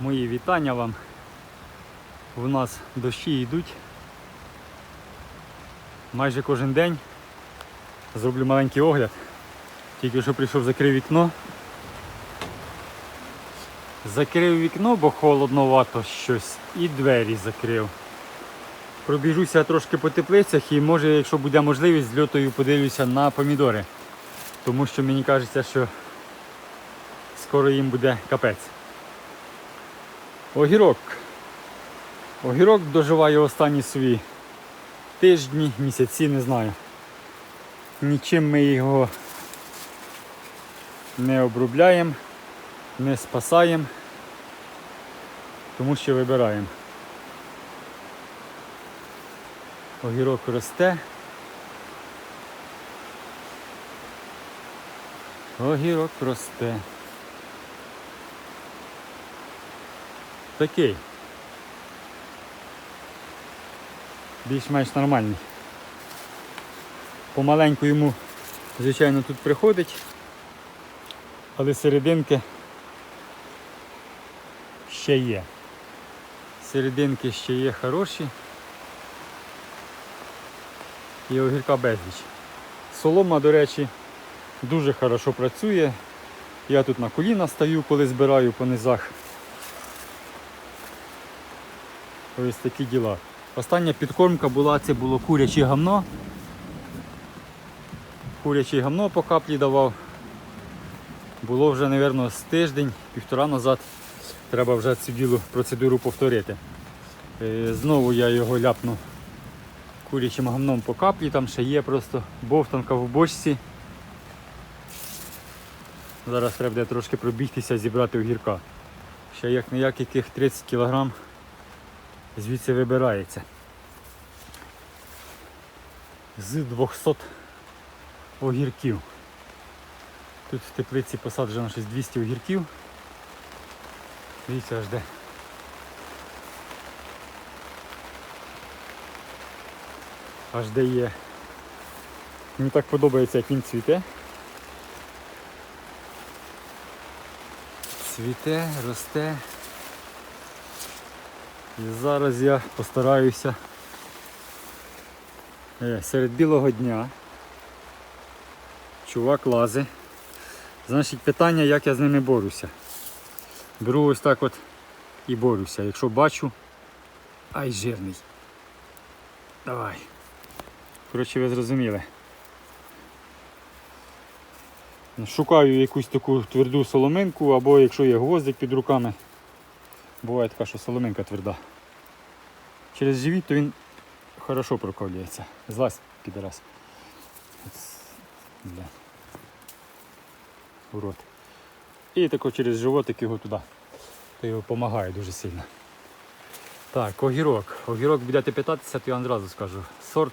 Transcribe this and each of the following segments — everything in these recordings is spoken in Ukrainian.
Мої вітання вам. У нас дощі йдуть. Майже кожен день. Зроблю маленький огляд. Тільки що прийшов, закрив вікно. Закрив вікно, бо холодновато щось, і двері закрив. Пробіжуся трошки по теплицях і може, якщо буде можливість, з льотою подивлюся на помідори. Тому що мені кажеться, що скоро їм буде капець. Огірок. Огірок доживає останні свої тижні, місяці, не знаю. Нічим ми його не обробляємо, не спасаємо, тому що вибираємо. Огірок росте. Огірок росте. Такий. Більш-менш нормальний. Помаленьку йому, звичайно, тут приходить, але серединки ще є. Серединки ще є хороші. І огірка безліч. Солома, до речі, дуже хорошо працює. Я тут на коліна стою, коли збираю по низах. Ось такі діла. Остання підкормка була, це було куряче гамно. Куряче гамно по каплі давав. Було вже, мабуть, з тиждень, півтора назад. Треба вже цю ділу процедуру повторити. Е, Знову я його ляпнув курячим гамном по каплі, там ще є просто бовтанка в бочці. Зараз треба трошки пробігтися, зібрати огірка. Ще як не як яких 30 кг звідси вибирається. З 200 огірків. Тут в теплиці посаджено щось 200 огірків. Дивіться аж де. Аж де є. Мені так подобається, як він цвіте. Цвіте, росте. І зараз я постараюся е, серед білого дня. Чувак лази. Значить питання, як я з ними борюся. Беру ось так от і борюся. Якщо бачу, ай жирний. Давай. Коротше, ви зрозуміли. Шукаю якусь таку тверду соломинку, або якщо є гвоздик під руками, буває така, що соломинка тверда. Через живіт то він хорошо проколюється. Злазь підарас. Бля. Урод. І тако через животик його туди. То його допомагає дуже сильно. Так, огірок. Огірок будете питатися, то я одразу скажу. Сорт,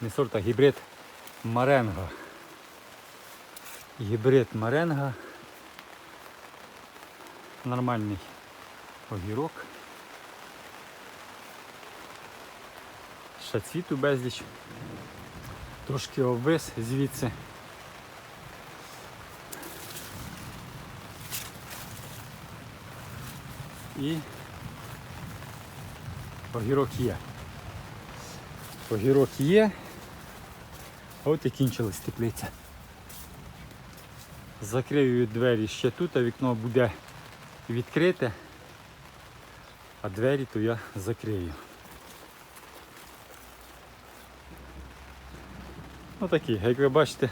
не сорт, а гібрид Маренга. Гібрид Маренга. Нормальний огірок. Ще цвіту безліч. Трошки обвис звідси. І огірок є. Огірок є. От і кінчилась теплиця. Закрию двері ще тут, а вікно буде відкрите, а двері то я закрию. Отакі, як ви бачите,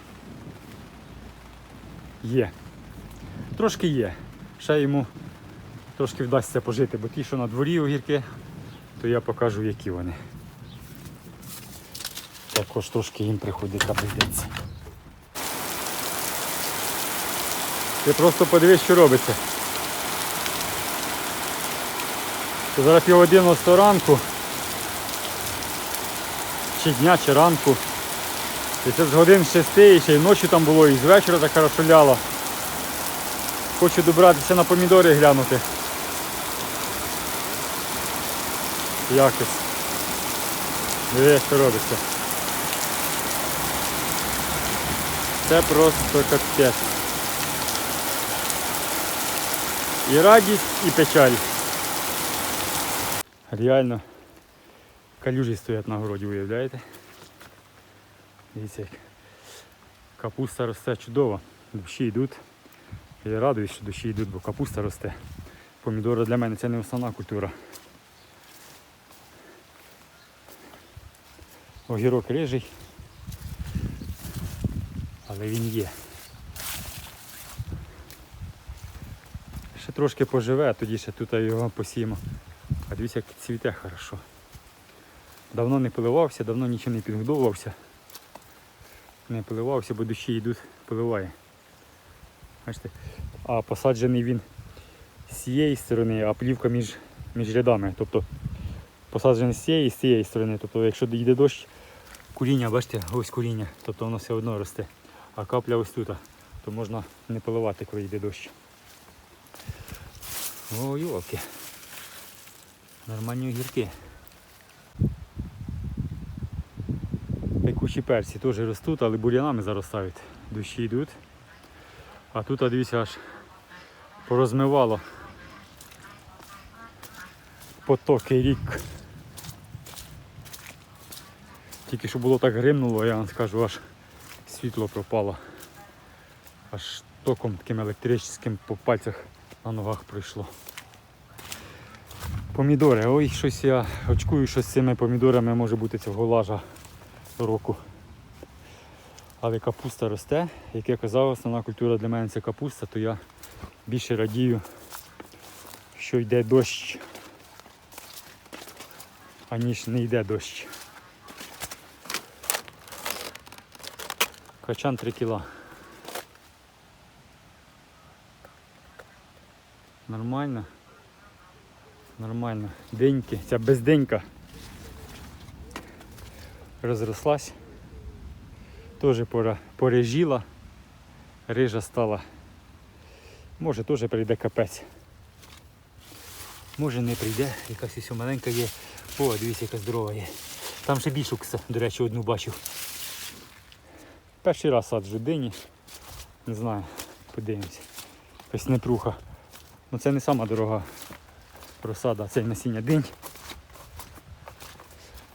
є. Трошки є. Ще йому трошки вдасться пожити, бо ті, що на дворі огірки, то я покажу, які вони. Також трошки їм приходить прийдеться. Ти просто подивись, що робиться. Це зараз пів 11 ранку. Чи дня, чи ранку. І це з годин з 6 і ще й ночі там було, і з вечора так хорошо. Хочу добратися на помідори глянути. Якось. Дивись, що робиться. Це просто капець. І радість, і печаль. Реально калюжі стоять на городі, уявляєте? Дивіться, капуста росте чудово. Дощі йдуть. Я радуюсь, що дощі йдуть, бо капуста росте. Помідори для мене це не основна культура. Огірок рижий. Але він є. Ще трошки поживе, а тоді ще тут його посіємо. А дивіться, як цвіте хорошо. Давно не поливався, давно нічим не підгодовувався. Не поливався, бо дощі йдуть, поливає. Бачите? А посаджений він з цієї сторони, а плівка між, між рядами. Тобто посаджений з цієї і з цієї сторони. Тобто, якщо йде дощ, куріння, бачите, ось куріння, тобто воно все одно росте. А капля ось тут, то можна не поливати, коли йде дощ. О, йолки. Нормальні огірки. Пекучі перці теж ростуть, але бур'янами заростають. Дощі йдуть. А тут, а дивіться, аж порозмивало потоки рік. Тільки що було так гримнуло, я вам скажу, аж світло пропало. Аж током таким електричним по пальцях на ногах пройшло. Помідори. Ой, щось я очкую, що з цими помідорами може бути цього лажа року. Але капуста росте. Як я казав, основна культура для мене це капуста, то я більше радію, що йде дощ, аніж не йде дощ. Качан 3 кіла. Нормально. Нормально. Деньки. Ця безденька розрослась. Теж порежіла. Рижа стала. Може теж прийде капець. Може не прийде, якась ось маленька є. О, дивіться, яка здорова є. Там ще більшу, до речі, одну бачив. Перший раз саджу дині. Не знаю, подивимось. Якась непруха. Ну це не сама дорога розсада, це насіння динь.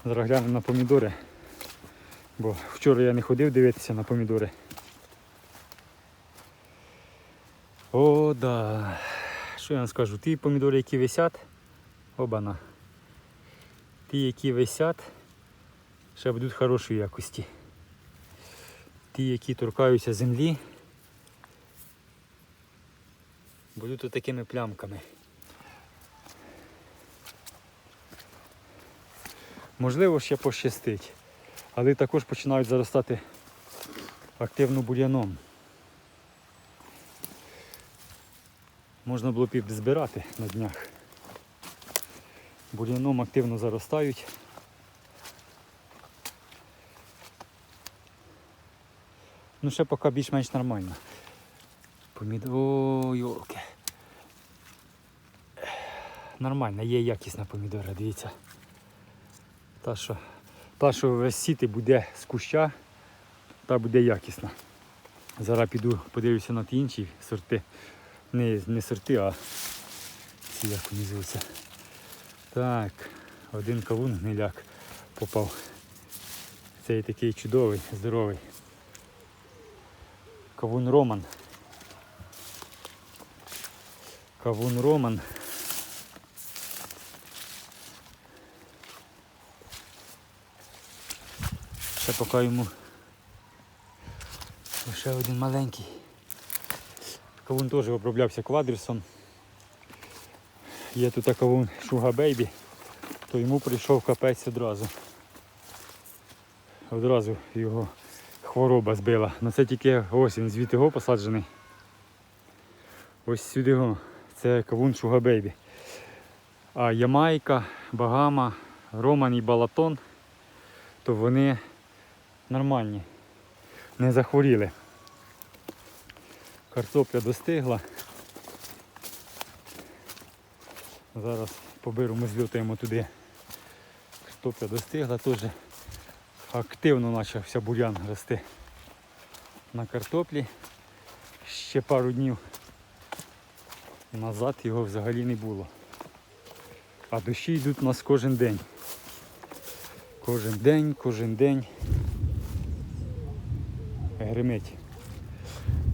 Зараз глянемо на помідори. Бо вчора я не ходив дивитися на помідори. О, да. Що я вам скажу? Ті помідори, які висять, обана. Ті, які висять, ще будуть хорошої якості. Ті, які торкаються землі, будуть такими плямками. Можливо, ще пощастить, але також починають заростати активно бур'яном. Можна було б і збирати на днях. Бур'яном активно заростають. Ну ще поки більш-менш нормально. Помід... О, йолки. Нормально, є якісна помідора, дивіться. Та що, та, що весь сіти буде з куща, та буде якісна. Зараз піду подивлюся на ті інші сорти. Не, не сорти, а ці як вони звуться. Так, один кавун гниляк попав. Цей такий чудовий, здоровий. Кавун Роман. Кавун Роман. Ще поки йому лише один маленький. Кавун теж оброблявся квадрісом. Є тут кавун Шуга Бейбі, то йому прийшов капець одразу. Одразу його хвороба збила. Ну це тільки ось він звідти його посаджений. Ось сюди його. Це кавун Шуга Бейбі. А Ямайка, Багама, Роман і Балатон, то вони нормальні, не захворіли. Картопля достигла. Зараз поберу, ми злютаємо туди. Картопля достигла, теж активно почався бурян рости на картоплі. Ще пару днів Назад його взагалі не було. А дощі йдуть у нас кожен день. Кожен день, кожен день. Гримить.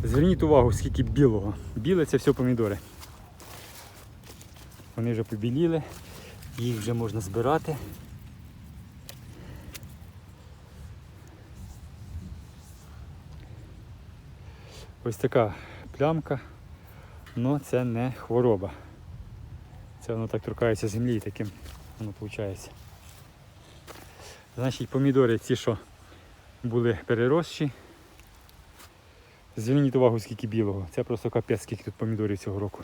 Зверніть увагу, скільки білого. Біле це все помідори. Вони вже побіліли, їх вже можна збирати. Ось така плямка, але це не хвороба. Це воно так торкається землі і таким воно виходить. Значить, помідори ці, що були переросші. Зверніть увагу, скільки білого. Це просто капець, скільки тут помідорів цього року.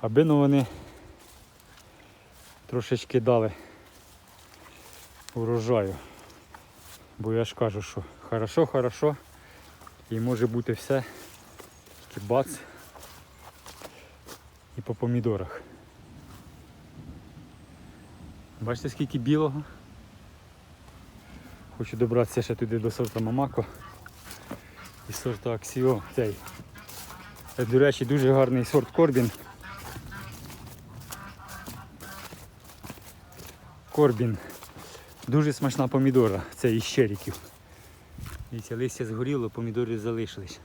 Аби ну вони трошечки дали урожаю. Бо я ж кажу, що хорошо, хорошо. І може бути все. Бац. І по помідорах. Бачите, скільки білого? Хочу добратися ще туди до сорта Мамако і сорту Аксіо. Цей. До речі, дуже гарний сорт Корбін. Корбін. Дуже смачна помідора. Це із щеріків. Дивіться, листя згоріло, помідори залишились.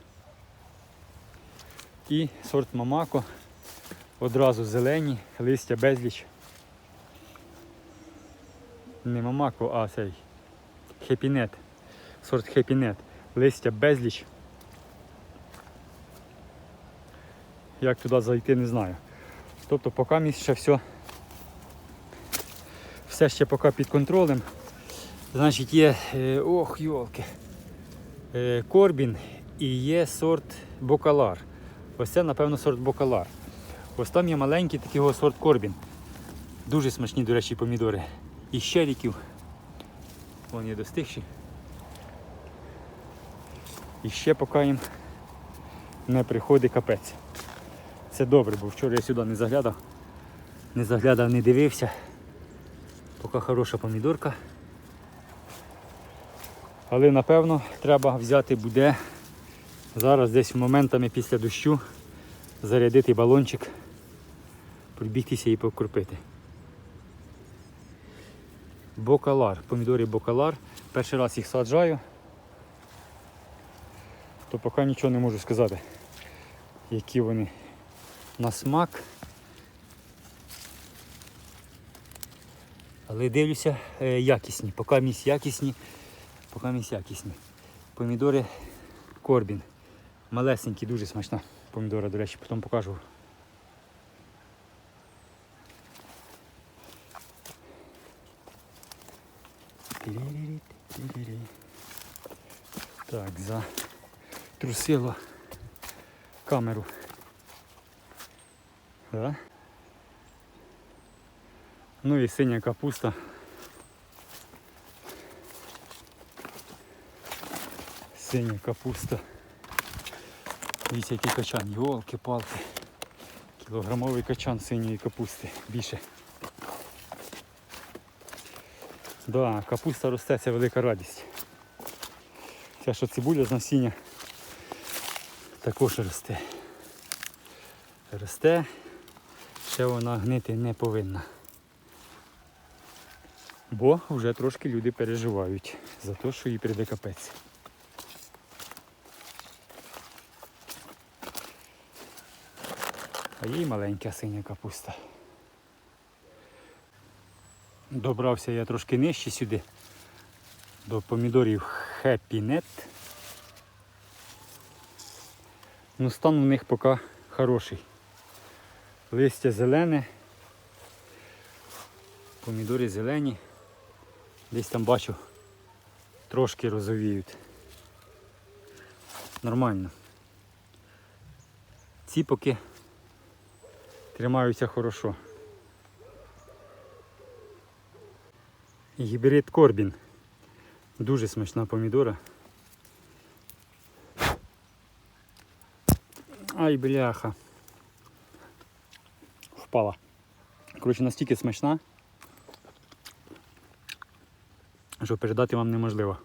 І сорт Мамако. Одразу зелені, листя безліч. Не Мамако, а цей хепінет. Сорт хепінет. Листя безліч. Як туди зайти, не знаю. Тобто поки місць ще все, все ще поки під контролем. Значить є, е, ох, йолки, е, корбін і є сорт бокалар. Ось це, напевно, сорт бокалар. Ось там є маленький такий сорт корбін. Дуже смачні, до речі, помідори. І щеріків. Вон є достигші. І ще поки їм не приходить капець. Це добре, бо вчора я сюди не заглядав. Не заглядав, не дивився. Поки хороша помідорка. Але напевно треба взяти буде зараз десь моментами після дощу зарядити балончик, прибігтися і покропити. Бокалар, помідори бокалар. Перший раз їх саджаю, то поки нічого не можу сказати, які вони на смак. Але дивлюся е, якісні, поки місць якісні, поки місць якісні. Помідори Корбін. Малесенькі, дуже смачна помідора, до речі, потім покажу. Тирі-рі-рі-тирі-рі. Так, затрусило камеру. Да? Ну і синя капуста. Синя капуста. Дивіться, який качан, йолки-палки. Кілограмовий качан синьої капусти. Більше. Да, капуста росте, це велика радість. Ця що цибуля з насіння також росте. Росте, ще вона гнити не повинна. Бо вже трошки люди переживають за те, що їй прийде капець. А їй маленька синя капуста. Добрався я трошки нижче сюди, до помідорів Happy Net. Ну стан у них поки хороший. Листя зелене, помідори зелені. Десь там бачу, трошки розовіють. Нормально. Ці поки тримаються хорошо. Гібрид Корбін. Дуже смачна помідора. Ай, бляха. Впала. Коротше, настільки смачна, що передати вам неможливо.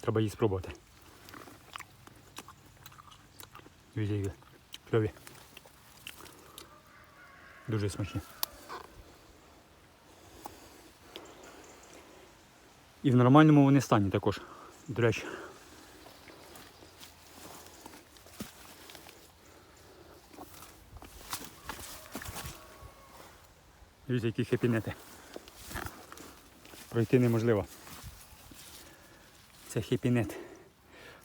Треба її спробувати. Дивіться, кльові. Дуже смачні. І в нормальному вони стані також. До речі. Дивіться, які хепінети. Пройти неможливо. Це хепінет.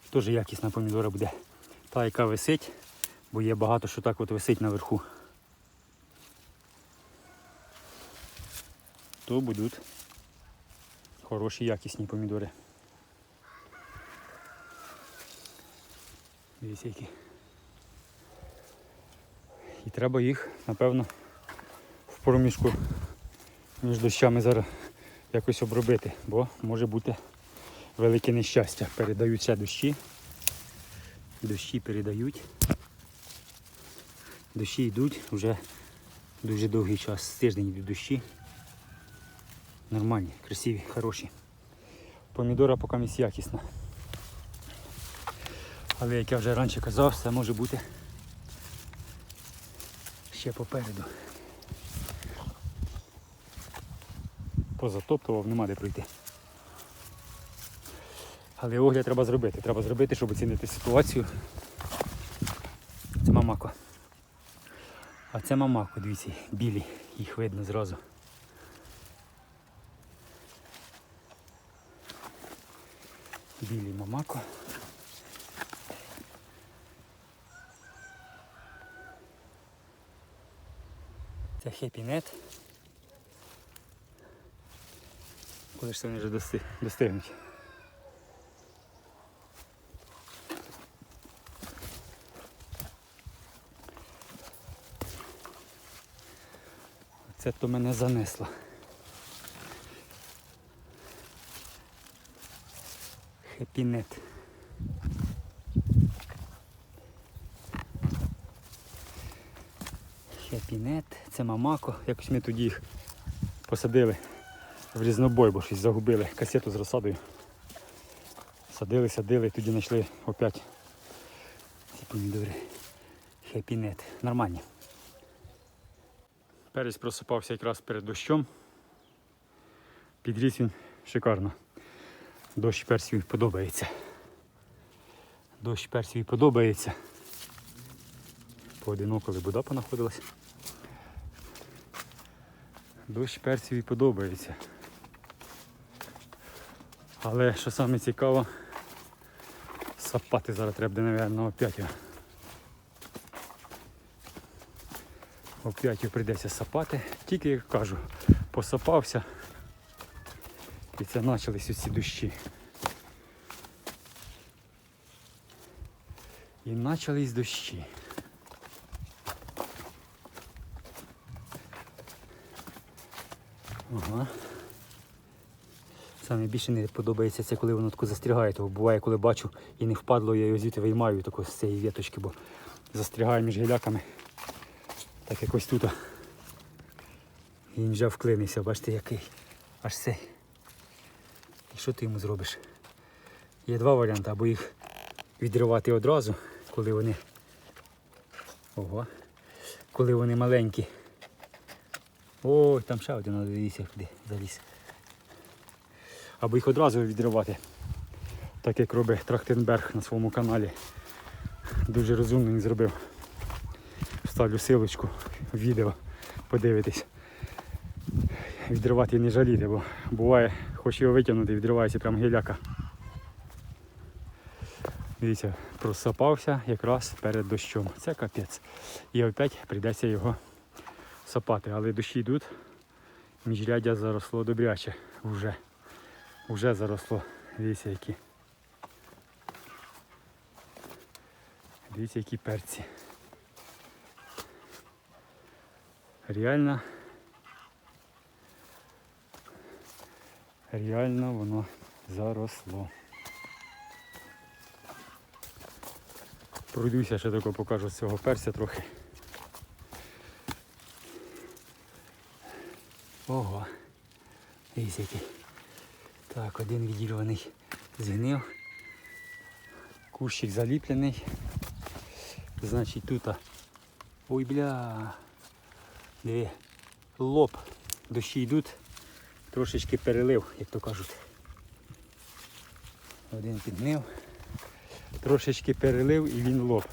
Теж якісна помідора буде. Та, яка висить, бо є багато, що так от висить наверху. То будуть хороші якісні помідори. Дивіться які. І треба їх, напевно, проміжку між дощами зараз якось обробити, бо може бути велике нещастя. Передаються дощі. Дощі передають. Дощі йдуть вже дуже довгий час, тиждень йдуть дощі. Нормальні, красиві, хороші. Помідора поки місць якісна. Але як я вже раніше казав, все може бути ще попереду. Позатоптував, нема де пройти. Але огляд треба зробити. Треба зробити, щоб оцінити ситуацію. Це мамако. А це мамако, дивіться, білі, їх видно зразу. Білі мамако. Це хепінет. Коли ж це вони вже дости- достигнуть. Це то мене занесло. Хепінет. Хепінет, це мамако. Якось ми тоді їх посадили в різнобой, бо щось загубили касету з розсадою. Садили, садили, тоді знайшли опять ці помідори. Хепінет. Нормальні. Перець просипався якраз перед дощом. Підріс він шикарно. Дощ персів подобається. Дощ персів подобається. Поодиноко лебуда понаходилась. Дощ персів подобається. Але що саме цікаво, сапати зараз треба, мабуть, опять. Опять прийдеться сапати. Тільки як кажу, посапався. І це почались ці дощі. І почались дощі. Ага. Саме більше не подобається це, коли воно тако застрягає. Того буває, коли бачу і не впадло, я його звідти виймаю тако з цієї віточки, бо застрягає між гіляками. Так якось тут. Він вже вклинився, бачите який. Аж цей. І що ти йому зробиш? Є два варіанти, або їх відривати одразу, коли вони. Ого. Коли вони маленькі. Ой, там ще один дивіться, куди заліз. Або їх одразу відривати. Так як робить Трахтенберг на своєму каналі. Дуже розумно він зробив. Вставлю силочку в відео, подивитись. Відривати не жаліти, бо буває, хоч його витягнути, відривається прямо гіляка. Дивіться, просапався якраз перед дощом. Це капець. І опять прийдеться його сапати. Але дощі йдуть. Міжряддя заросло добряче. Вже. Вже заросло. Дивіться які. Перці. Реально. Реально воно заросло. Пройдуся, ще тако покажу з цього перця трохи. Ого. Дивіться. Так, один відірваний згнив. Кущик заліплений. Значить тут. Ой бля. Диви, лоб. Дощі йдуть, трошечки перелив, як то кажуть. Один підмив, трошечки перелив і він лоб.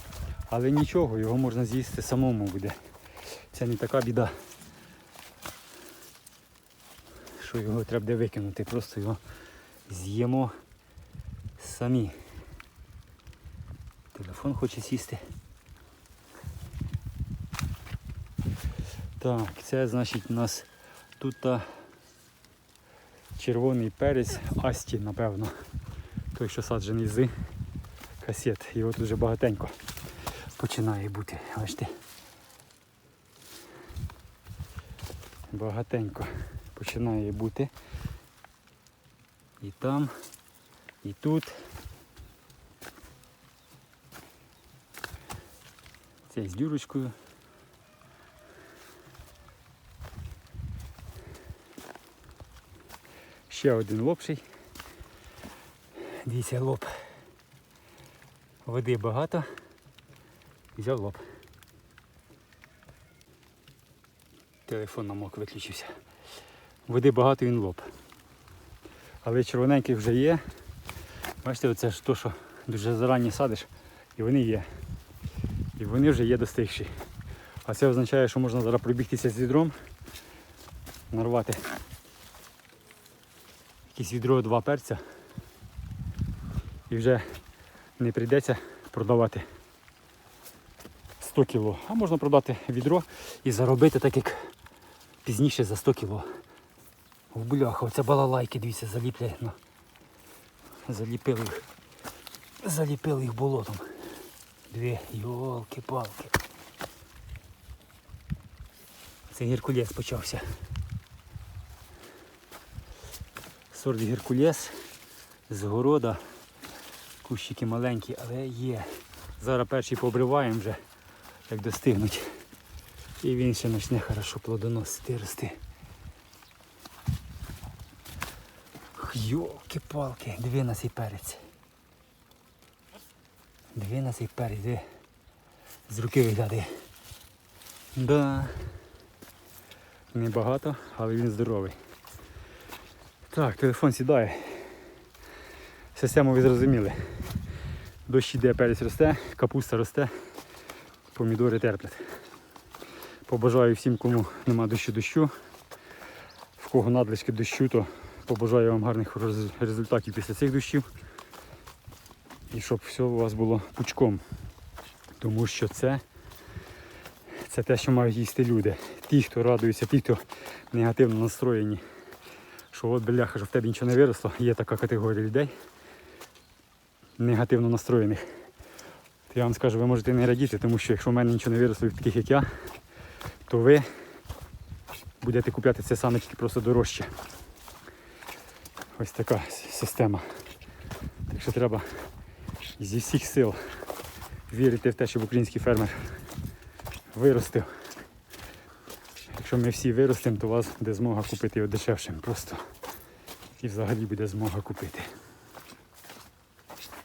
Але нічого, його можна з'їсти самому буде. Це не така біда. Що його треба буде викинути, просто його з'їмо самі. Телефон хоче сісти. Так, це значить у нас тут та червоний перець Асті, напевно. Той, що саджений з касет. Його тут вже багатенько починає бути. Бачите. Багатенько починає бути. І там, і тут. Цей з дюрочкою. Ще один лопший. Дивіться лоб. Води багато. Взяв лоб. Телефон намок виключився. Води багато він лоб. Але червоненьких вже є. Бачите, оце ж то, що дуже зарані садиш, і вони є. І вони вже є достигші. А це означає, що можна зараз пробігтися з відром, нарвати якесь відро два перця. І вже не прийдеться продавати 100 кг. А можна продати відро і заробити так як пізніше за 100 кг. В бляха, оце балалайки, дивіться, заліпляє. Ну. Заліпили їх. Заліпили їх болотом. Дві, йолки-палки. Це геркулес почався. Сорт геркулес з города. Кущики маленькі, але є. Зараз перший пообриваємо вже, як достигнуть. І він ще почне хорошо плодоносити рости. Йолки-палки, диви на цей перець. Диви на цей перець, диви. З руки виглядає. Да. Небагато, але він здоровий. Так, телефон сідає. Систему ви зрозуміли. Дощ іде, перець росте, капуста росте, помідори терплять. Побажаю всім, кому нема дощу дощу. В кого надлишки дощу, то побажаю вам гарних результатів після цих дощів. І щоб все у вас було пучком. Тому що це, це те, що мають їсти люди. Ті, хто радуються, ті, хто негативно настроєні. Що от бляха, що в тебе нічого не виросло, є така категорія людей негативно настроєних. Я вам скажу, ви можете не радіти, тому що якщо в мене нічого не виросло від таких як я, то ви будете купляти це саме тільки просто дорожче. Ось така система. Так що треба зі всіх сил вірити в те, щоб український фермер виростив. Якщо ми всі виростемо, то у вас буде змога купити його дешевшим просто. І взагалі буде змога купити.